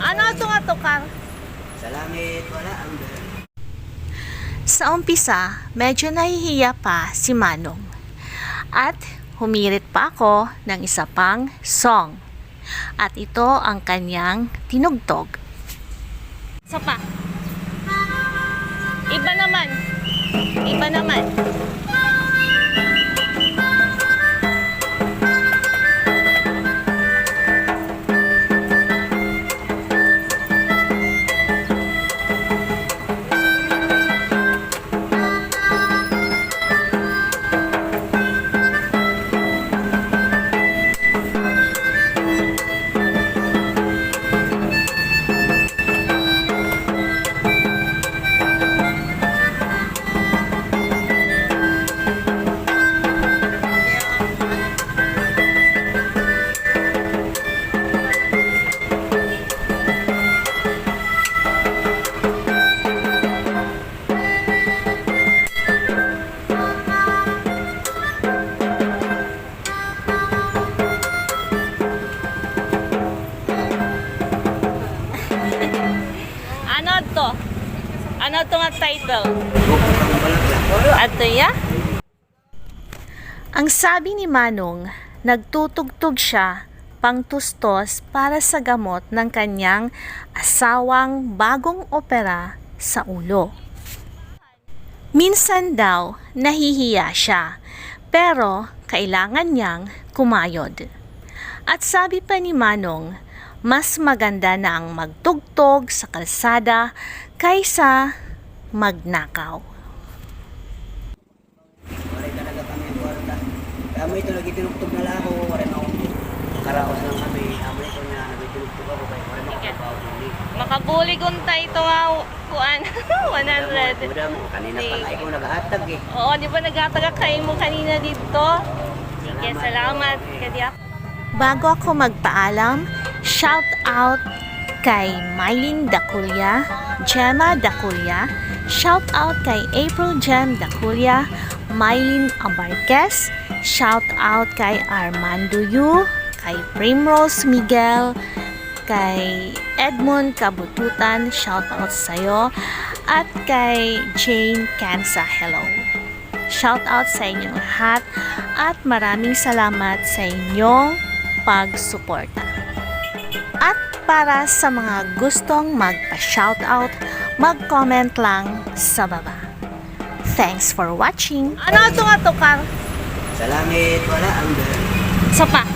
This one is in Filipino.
Ano ito nga to, Carl? Sa langit, wala ang. Sa umpisa, medyo nahihiya pa si Manong. At humirit pa ako ng isa pang song. At ito ang kanyang tinugtog. Isa pa. Iba naman. Iba naman. Ano to nga title? Ato ya? Ang sabi ni Manong, nagtutugtog siya pangtustos para sa gamot ng kanyang asawang bagong opera sa ulo. Minsan daw, nahihiya siya, pero kailangan niyang kumayod. At sabi pa ni Manong, mas maganda na ang magtugtog sa kalsada kaysa magnakaw. Wala talaga kami ang kwarta. Mo ito nagitinugtog na lang ako. Wala na ako. Karaos lang kami. Amo ito niya. Nagitinugtog ako. Kaya wala na ako kapapuli. Makabuli kunta ito nga, kuan, 100. Muda mo. Kanina pa nga ikaw naghatag eh. Oo, di ba nagataga kayo mo kanina dito? Sige, salamat. Kadiak. Bago ako magpaalam, shout out kay Mylene Daculia, Gemma Daculia, shout out kay April Gem Daculia, Mylene Abarquez, shout out kay Armando Yu, kay Primrose Miguel, kay Edmond Kabututan, shout out sa'yo, at kay Jane Cansa, hello. Shout out sa inyong lahat. At maraming salamat sa inyong pagsuporta. Para sa mga gustong magpa-shoutout, mag-comment lang sa baba. Thanks for watching. Ano ito nga to, Carl? Sa langit. Wala ang dahil. Sa pa.